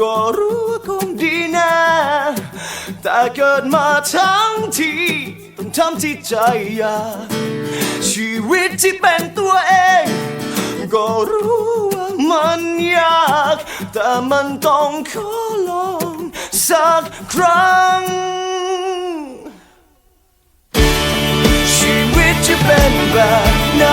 ก็รู้ว่าคงดีแนะแต่เกิดมาทั้งทีต้องทำที่ใจอยากชีวิตที่เป็นตัวเอง ก็รู้ว่ามันยาก แต่มันต้องขอลองสักครั้ง ชีวิตจะเป็นแบบไหน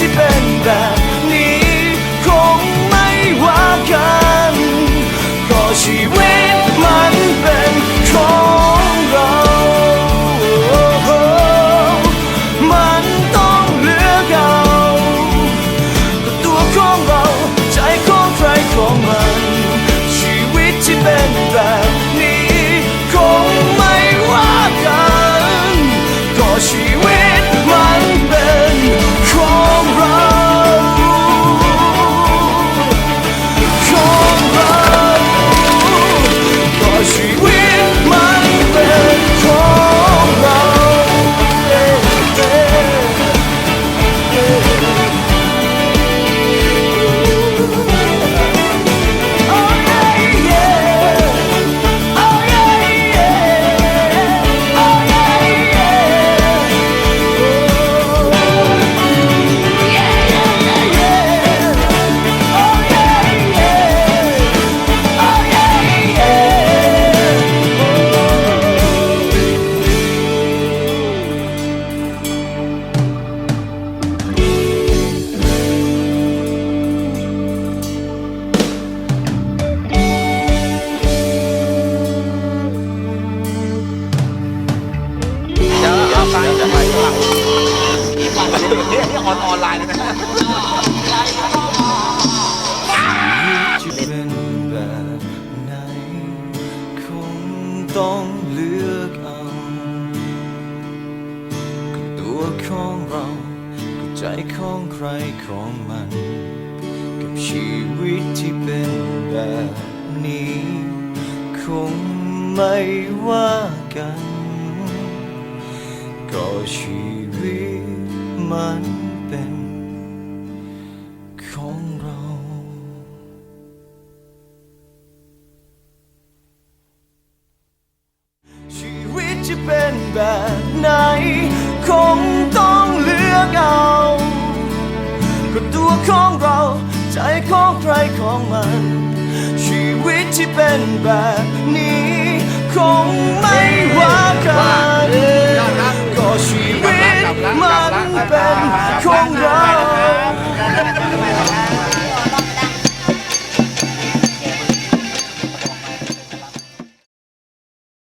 วิต นี่นี่ออนออนไลน์แล้วนะจะเป็นต้องเลือกเอากตัวของเราก็ใจของใครของมัน กับชีวิตที่เป็นแบบนี้ คงไม่ว่ากัน ก็ชีวิตมัน็นของเราชีวิตจะเป็นแบบไหน คงต้องเลือกเอาก็ตัวของเรา ใจของใครของมัน ชีวิตที่เป็นแบบนี้ คงไม่ว่ากัน ก็ชีวิตมันเป็น Congratulations!